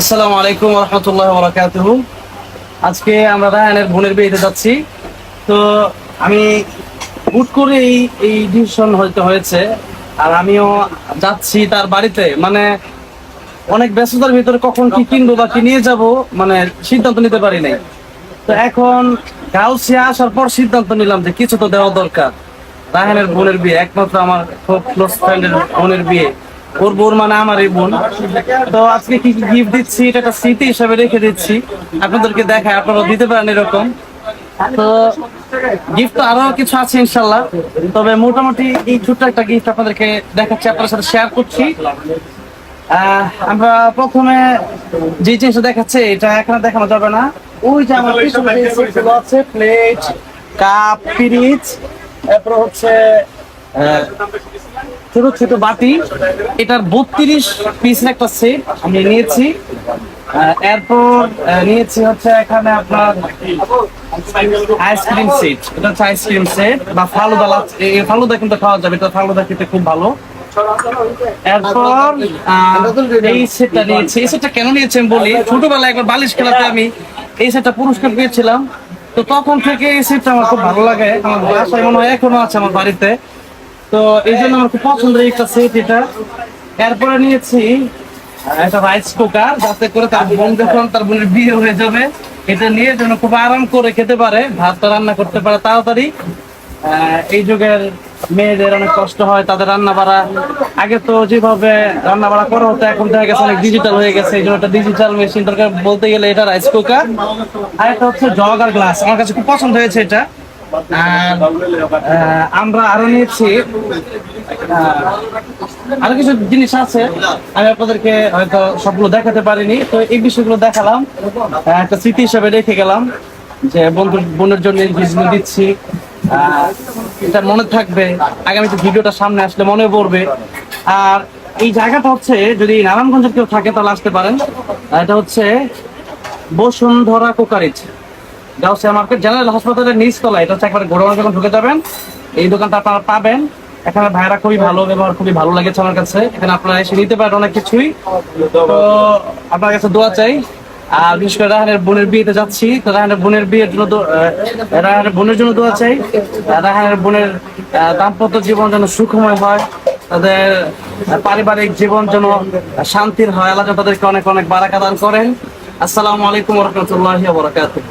আসসালামু আলাইকুম রহমতুল্লাহ বরাকাতুহু। আজকে আমরা রায়ানের বোনের বিয়েতে যাচ্ছি। তো আমি হুট করে এই এই ডিসিশন হয়তো হয়েছে। আর আমিও যাচ্ছি তার বাড়িতে। মানে অনেক ব্যস্ততার ভিতরে কখন কি কিনবো বা কি নিয়ে যাব মানে সিদ্ধান্ত নিতে পারি নাই। তো এখন গাউসিয়া আসার পর সিদ্ধান্ত নিলাম যে কিছু তো দেওয়া দরকার। রাহানের বোনের বিয়ে, একমাত্র আমার খুব ক্লোজ ফ্রেন্ডের বোনের বিয়ে। ওর বোন মানে আমারই বোন। তো আজকে কি গিফট দিচ্ছি, এটা একটা স্মৃতি হিসাবে রেখে দিচ্ছি। আপনাদেরকে দেখায় আপনারা দিতে পারেন এরকম। তো গিফট তো আরও কিছু আছে ইনশাল্লাহ। তবে মোটামুটি এই ছোট্ট একটা গিফট আপনাদেরকে দেখাচ্ছি, আপনাদের সাথে শেয়ার করছি। আমরা প্রথমে যে জিনিসটা দেখাচ্ছে, এটা এখানে দেখানো যাবে না। ওই যে আমার পিছনে আছে প্লেট কাপ পিরিচ এরপর হচ্ছে ছোট ছোট বাটি। এটার বত্রিশ পিসের একটা সেট আমি নিয়েছি। এরপর নিয়েছি হচ্ছে এখানে আপনার আইসক্রিম সেট এটা হচ্ছে আইসক্রিম সেট বা ফালুদা ফালুদা কিন্তু খাওয়া যাবে, এটা ফালুদা খেতে খুব ভালো। এরপর এই সেটটা নিয়েছি। এই সেটটা কেন নিয়েছি আমি বলি? ছোটবেলায় একবার বালিশ খেলাতে আমি এই সেটটা পুরস্কার পেয়েছিলাম। তো তখন থেকে এই সেটটা আমার খুব ভালো লাগে। আমার বাসায় মনে হয় এখনও আছে আমার বাড়িতে। তো এই জন্য আমার খুব পছন্দের একটা সেট এটা। এরপরে নিয়েছি একটা রাইস কুকার যাতে করে তার বোন যখন তার বোনের বিয়ে হয়ে যাবে, এটা নিয়ে যেন খুব আরাম করে খেতে পারে, ভাতটা রান্না করতে পারে তাড়াতাড়ি। এই যুগের মেয়েদের অনেক কষ্ট হয়, তাদের রান্না বাড়া। আগে তো যেভাবে রান্না বাড়া করা হতো, এখন দেখা গেছে অনেক ডিজিটাল হয়ে গেছে, এই জন্য একটা ডিজিটাল মেশিন দরকার। বলতে গেলে এটা রাইস কুকার আর এটা হচ্ছে জগ আর গ্লাস আমার কাছে খুব পছন্দ হয়েছে এটা। আমরা আরও নিয়েছি আরও কিছু জিনিস আছে, আমি আপনাদেরকে হয়তো সবগুলো দেখাতে পারিনি, তো এই বিষয়গুলো দেখালাম একটা স্মৃতি হিসাবে রেখে গেলাম, যে বন্ধু বোনের জন্য জিনিসগুলো দিচ্ছি এটা মনে থাকবে, আগামীতে ভিডিওটা সামনে আসলে মনে পড়বে, আর এই জায়গাটা হচ্ছে, যদি নারায়ণগঞ্জের কেউ থাকে তাহলে আসতে পারেন এটা হচ্ছে Bashundhara crockeries. Gausia market general হাসপাতালের নিচতলা এটা হচ্ছে একবারে গোড়ানো যখন ঢুকে যাবেন, এই দোকানটা আপনারা পাবেন। এখানে ভাইরা খুবই ভালো ব্যবহার, খুবই ভালো লেগেছে আমার কাছে। এখানে আপনারা এসে নিতে পারেন অনেক কিছুই। তো আপনার কাছে দোয়া চাই। আর বিশেষ করে রাহানের বোনের বিয়েতে যাচ্ছি। তো রাহানের বোনের বিয়ের জন্য রাহানের বোনের জন্য দোয়া চাই। রাহানের বোনের দাম্পত্য জীবন যেন সুখময় হয়, তাদের পারিবারিক জীবন যেন শান্তির হয়। আল্লাহ তাদেরকে অনেক অনেক বারাকা দান করেন। আসসালামু আলাইকুম রহমতুল্লাহ বরাকাতুহ।